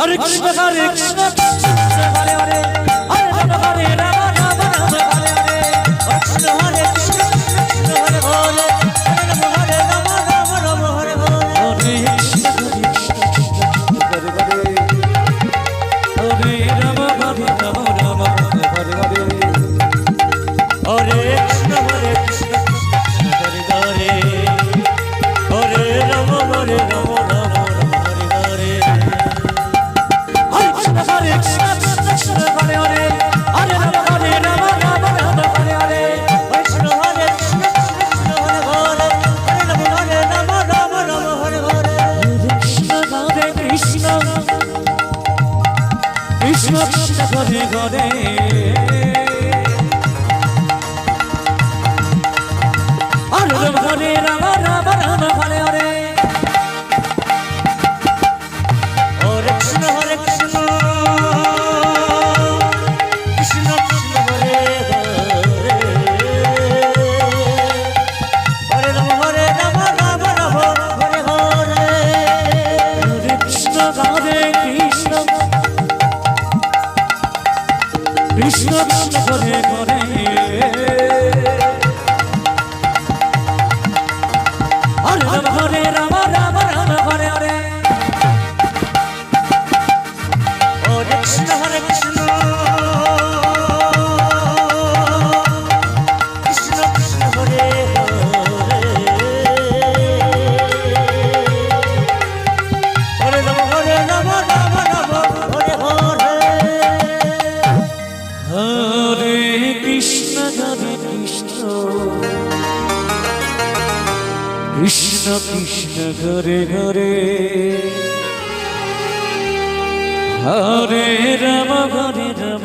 হরে কৃষ্ণ হরে ঘরে ঘরে ঘরে রাম রাম রাম ঘরে হরে ও কৃষ্ণ হরে কৃষ্ণ। কৃষ্ণ কৃষ্ণ ঘরে ঘরে। হরে রাম হরে রাম।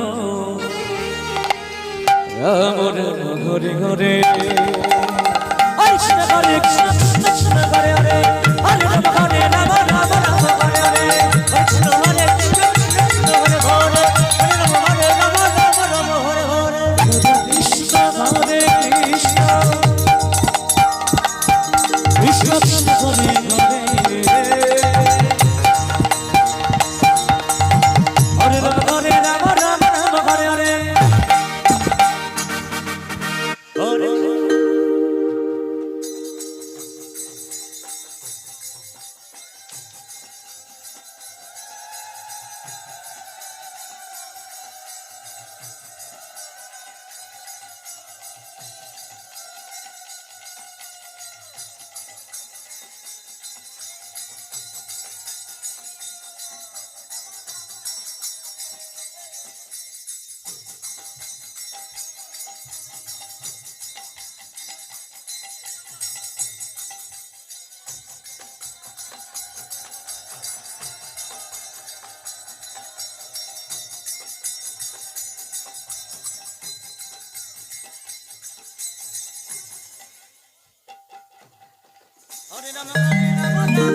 রাম রাম ঘরে। ঘরে কৃষ্ণ কৃষ্ণ কৃষ্ণ ঘরে হরে হরে রাম, হরে